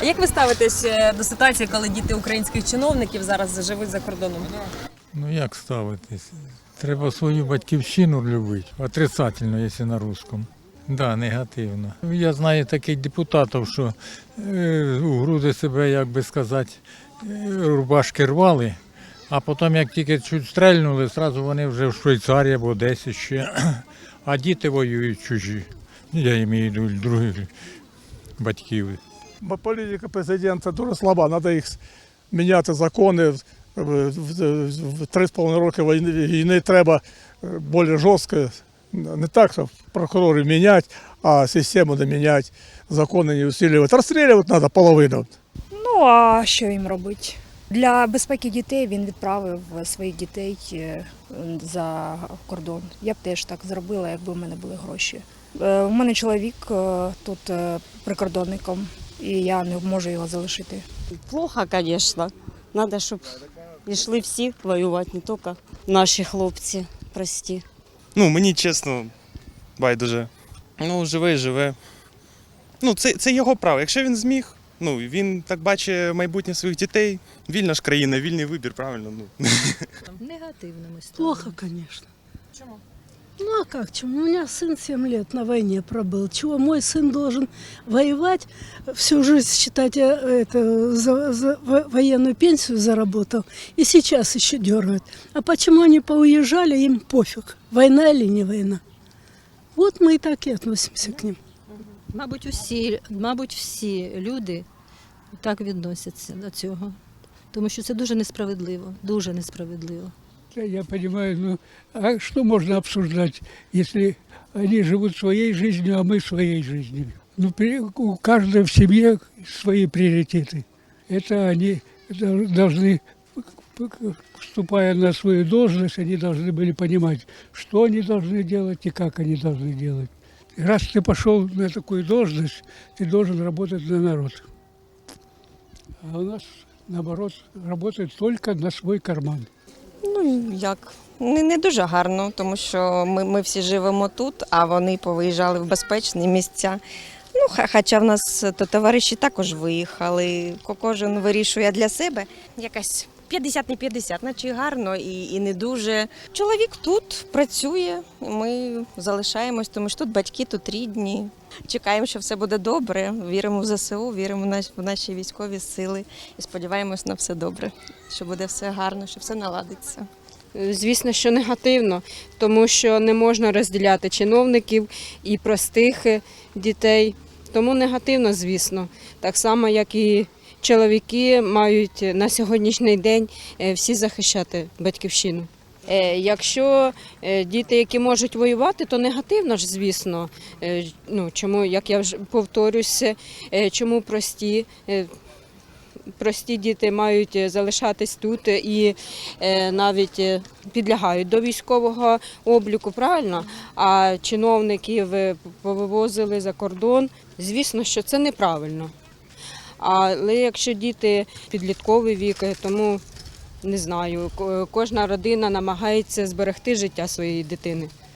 А як ви ставитесь е, до ситуації, коли діти українських чиновників зараз живуть за кордоном? Ну як ставитись? Треба свою батьківщину любити. Отрицательно, якщо на русском. Да, негативно. Я знаю таких депутатів, що е, у груди себе, як би сказати, е, рубашки рвали, а потім, як тільки чуть стрельнули, одразу вони вже в Швейцарії або десь ще. А діти воюють чужі. Я маю других батьків. Політика президента дуже слаба, треба їх міняти закони. В- три з половиною роки війни, треба е, більш жорстко, не так, щоб прокурорів міняти, а систему не міняти, закони не усилювати. Розстрілювати треба половину. Ну а що їм робити? Для безпеки дітей він відправив своїх дітей е, за кордон. Я б теж так зробила, якби в мене були гроші. Е, У мене чоловік е, тут е, прикордонником, і я не можу його залишити. Плохо, конечно. Надо, щоб йшли всі воювати, не тільки наші хлопці, прості. Ну, мені чесно, байдуже. Ну, живе, живе. Ну, це, це його право. Якщо він зміг, ну, він так бачить майбутнє своїх дітей, вільна ж країна, вільний вибір, правильно. Ну. Негативно ми. Плохо, конечно. Чому? Ну а как? Чему? У меня сын 7 лет на войне пробыл. Чего мой сын должен воевать, всю жизнь, считать, э, это, за, за во- военную пенсию заработал, и сейчас еще дергают. А почему они поуезжали, им пофиг, война или не война. Вот мы и так и относимся к ним. Мабуть, усі, мабуть, всі люди так відносяться до цього. Тому що це дуже несправедливо, дуже несправедливо. Я понимаю, ну а что можно обсуждать, если они живут своей жизнью, а мы своей жизнью? Ну, при- у каждого в семье свои приоритеты. Это они дол- должны, вступая на свою должность, они должны были понимать, что они должны делать и как они должны делать. Раз ты пошел на такую должность, ты должен работать на народ. А у нас, наоборот, работает только на свой карман. Як? Не, не дуже гарно, тому що ми, ми всі живемо тут, а вони повиїжджали в безпечні місця. Ну, хоча в нас то товариші також виїхали. Ко- Кожен вирішує для себе якась 50 не 50, наче гарно і, і не дуже. Чоловік тут працює, ми залишаємось, тому що тут батьки, тут рідні. Чекаємо, що все буде добре. Віримо в ЗСУ, віримо в наші, військові сили і сподіваємось на все добре, що буде все гарно, що все наладиться. Звісно, що негативно, тому що не можна розділяти чиновників і простих е, дітей. Тому негативно, звісно. Так само, як і чоловіки мають на сьогоднішній день е, всі захищати батьківщину. Е, Якщо е, діти, які можуть воювати, то негативно ж, звісно. Ну, чому, як я вже повторюся, чому прості, прості діти мають залишатись тут і навіть підлягають до військового обліку, правильно? А чиновників повивозили за кордон. Звісно, що це неправильно. Але якщо діти підлітковий вік, тому не знаю, ко- кожна родина намагається зберегти життя своєї дитини.